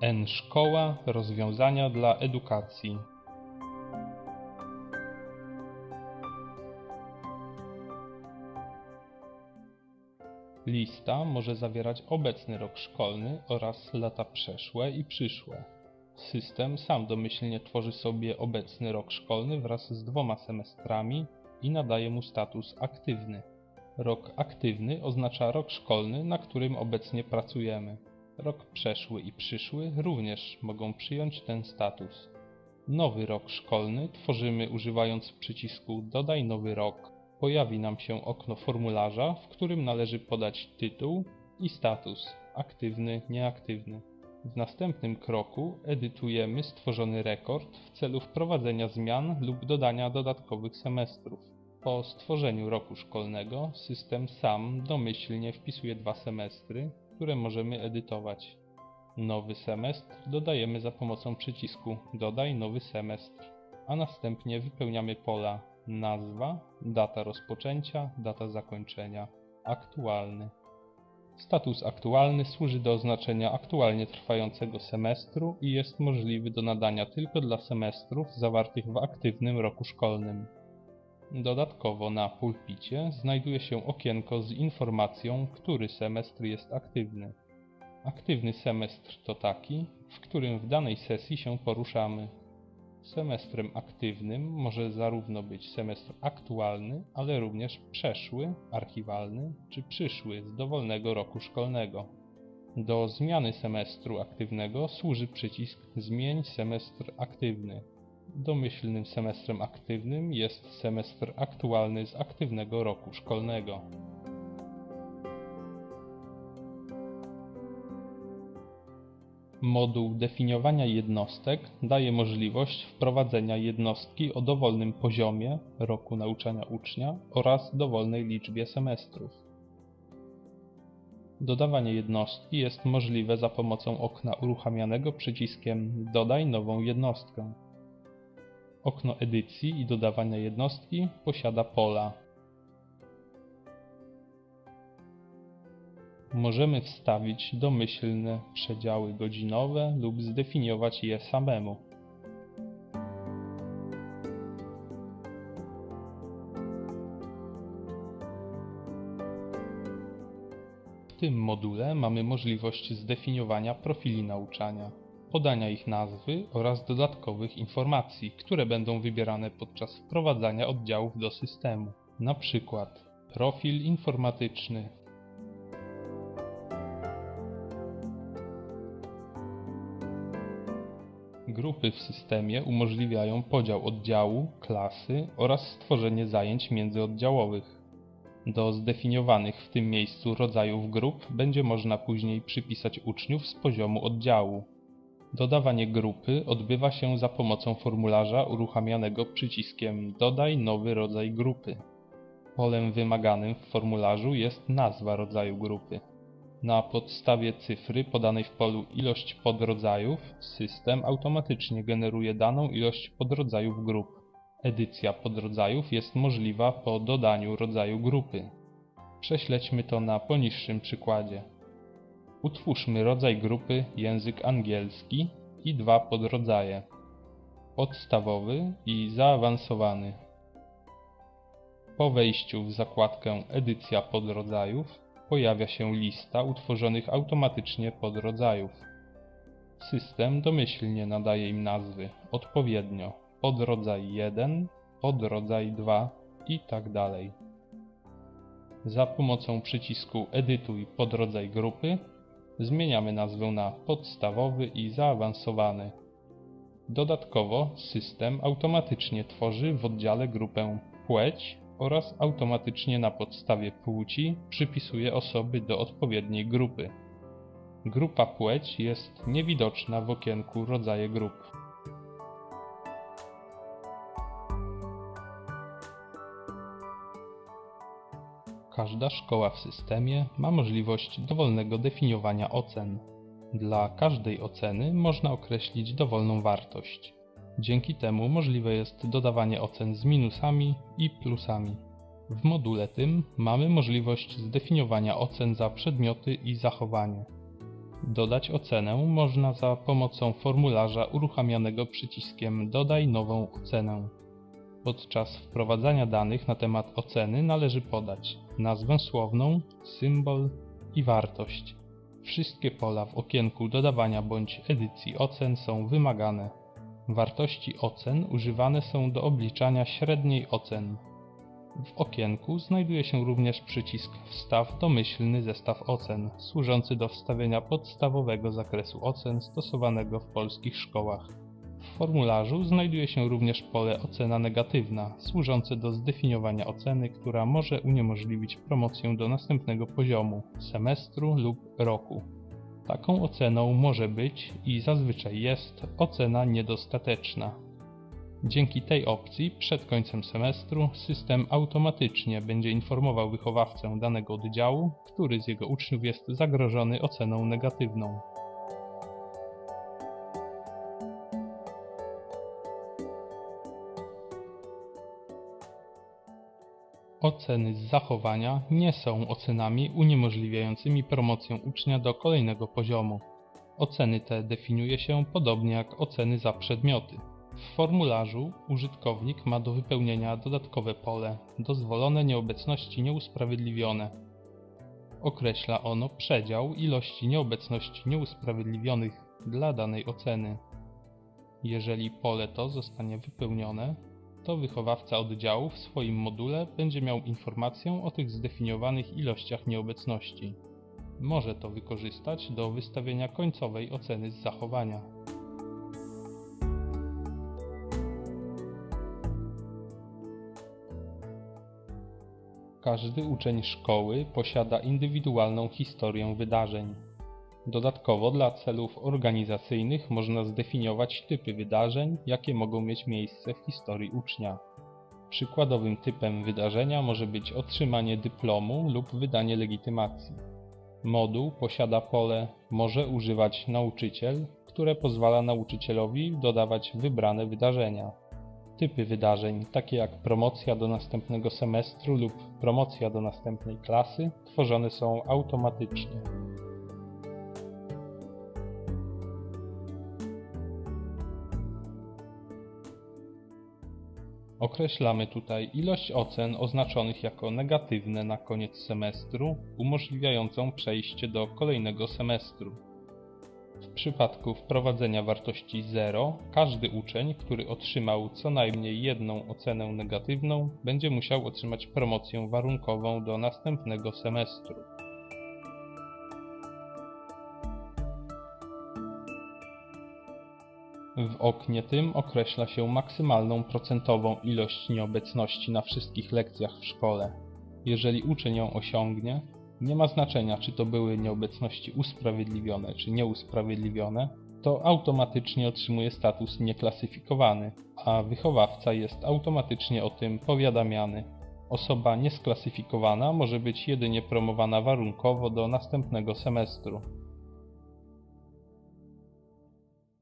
N-Szkoła rozwiązania dla edukacji. Lista może zawierać obecny rok szkolny oraz lata przeszłe i przyszłe. System sam domyślnie tworzy sobie obecny rok szkolny wraz z dwoma semestrami i nadaje mu status aktywny. Rok aktywny oznacza rok szkolny, na którym obecnie pracujemy. Rok przeszły i przyszły również mogą przyjąć ten status. Nowy rok szkolny tworzymy używając przycisku Dodaj nowy rok. Pojawi nam się okno formularza, w którym należy podać tytuł i status aktywny, nieaktywny. W następnym kroku edytujemy stworzony rekord w celu wprowadzenia zmian lub dodania dodatkowych semestrów. Po stworzeniu roku szkolnego system sam domyślnie wpisuje dwa semestry, które możemy edytować. Nowy semestr dodajemy za pomocą przycisku Dodaj nowy semestr, a następnie wypełniamy pola nazwa, data rozpoczęcia, data zakończenia, aktualny. Status aktualny służy do oznaczenia aktualnie trwającego semestru i jest możliwy do nadania tylko dla semestrów zawartych w aktywnym roku szkolnym. Dodatkowo na pulpicie znajduje się okienko z informacją, który semestr jest aktywny. Aktywny semestr to taki, w którym w danej sesji się poruszamy. Semestrem aktywnym może zarówno być semestr aktualny, ale również przeszły, archiwalny czy przyszły z dowolnego roku szkolnego. Do zmiany semestru aktywnego służy przycisk Zmień semestr aktywny. Domyślnym semestrem aktywnym jest semestr aktualny z aktywnego roku szkolnego. Moduł definiowania jednostek daje możliwość wprowadzenia jednostki o dowolnym poziomie roku nauczania ucznia oraz dowolnej liczbie semestrów. Dodawanie jednostki jest możliwe za pomocą okna uruchamianego przyciskiem Dodaj nową jednostkę. Okno edycji i dodawania jednostki posiada pola Możemy wstawić domyślne przedziały godzinowe lub zdefiniować je samemu. W tym module mamy możliwość zdefiniowania profili nauczania, podania ich nazwy oraz dodatkowych informacji, które będą wybierane podczas wprowadzania oddziałów do systemu. Przykład profil informatyczny, Grupy w systemie umożliwiają podział oddziału, klasy oraz stworzenie zajęć międzyoddziałowych. Do zdefiniowanych w tym miejscu rodzajów grup będzie można później przypisać uczniów z poziomu oddziału. Dodawanie grupy odbywa się za pomocą formularza uruchamianego przyciskiem Dodaj nowy rodzaj grupy. Polem wymaganym w formularzu jest nazwa rodzaju grupy. Na podstawie cyfry podanej w polu ilość podrodzajów system automatycznie generuje daną ilość podrodzajów grup. Edycja podrodzajów jest możliwa po dodaniu rodzaju grupy. Prześledźmy to na poniższym przykładzie. Utwórzmy rodzaj grupy język angielski i dwa podrodzaje. Podstawowy i zaawansowany. Po wejściu w zakładkę Edycja podrodzajów pojawia się lista utworzonych automatycznie podrodzajów. System domyślnie nadaje im nazwy odpowiednio podrodzaj 1, podrodzaj 2 i tak dalej. Za pomocą przycisku Edytuj podrodzaj grupy zmieniamy nazwę na podstawowy i zaawansowany. Dodatkowo system automatycznie tworzy w oddziale grupę płeć oraz automatycznie na podstawie płci przypisuje osoby do odpowiedniej grupy. Grupa płeć jest niewidoczna w okienku rodzaje grup. Każda szkoła w systemie ma możliwość dowolnego definiowania ocen. Dla każdej oceny można określić dowolną wartość. Dzięki temu możliwe jest dodawanie ocen z minusami i plusami. W module tym mamy możliwość zdefiniowania ocen za przedmioty i zachowanie. Dodać ocenę można za pomocą formularza uruchamianego przyciskiem Dodaj nową ocenę. Podczas wprowadzania danych na temat oceny należy podać nazwę słowną, symbol i wartość. Wszystkie pola w okienku dodawania bądź edycji ocen są wymagane. Wartości ocen używane są do obliczania średniej ocen. W okienku znajduje się również przycisk Wstaw domyślny zestaw ocen, służący do wstawienia podstawowego zakresu ocen stosowanego w polskich szkołach. W formularzu znajduje się również pole ocena negatywna, służące do zdefiniowania oceny, która może uniemożliwić promocję do następnego poziomu, semestru lub roku. Taką oceną może być i zazwyczaj jest ocena niedostateczna. Dzięki tej opcji przed końcem semestru system automatycznie będzie informował wychowawcę danego oddziału, który z jego uczniów jest zagrożony oceną negatywną. Oceny z zachowania nie są ocenami uniemożliwiającymi promocję ucznia do kolejnego poziomu. Oceny te definiuje się podobnie jak oceny za przedmioty. W formularzu użytkownik ma do wypełnienia dodatkowe pole dozwolone nieobecności nieusprawiedliwione. Określa ono przedział ilości nieobecności nieusprawiedliwionych dla danej oceny. Jeżeli pole to zostanie wypełnione, to wychowawca oddziału w swoim module będzie miał informację o tych zdefiniowanych ilościach nieobecności. Może to wykorzystać do wystawienia końcowej oceny z zachowania. Każdy uczeń szkoły posiada indywidualną historię wydarzeń. Dodatkowo dla celów organizacyjnych można zdefiniować typy wydarzeń, jakie mogą mieć miejsce w historii ucznia. Przykładowym typem wydarzenia może być otrzymanie dyplomu lub wydanie legitymacji. Moduł posiada pole może używać nauczyciel, które pozwala nauczycielowi dodawać wybrane wydarzenia. Typy wydarzeń, takie jak promocja do następnego semestru lub promocja do następnej klasy, tworzone są automatycznie. Określamy tutaj ilość ocen oznaczonych jako negatywne na koniec semestru, umożliwiającą przejście do kolejnego semestru. W przypadku wprowadzenia wartości 0, każdy uczeń, który otrzymał co najmniej jedną ocenę negatywną, będzie musiał otrzymać promocję warunkową do następnego semestru. W oknie tym określa się maksymalną procentową ilość nieobecności na wszystkich lekcjach w szkole. Jeżeli uczeń ją osiągnie, nie ma znaczenia czy to były nieobecności usprawiedliwione czy nieusprawiedliwione, to automatycznie otrzymuje status nieklasyfikowany, a wychowawca jest automatycznie o tym powiadamiany. Osoba niesklasyfikowana może być jedynie promowana warunkowo do następnego semestru.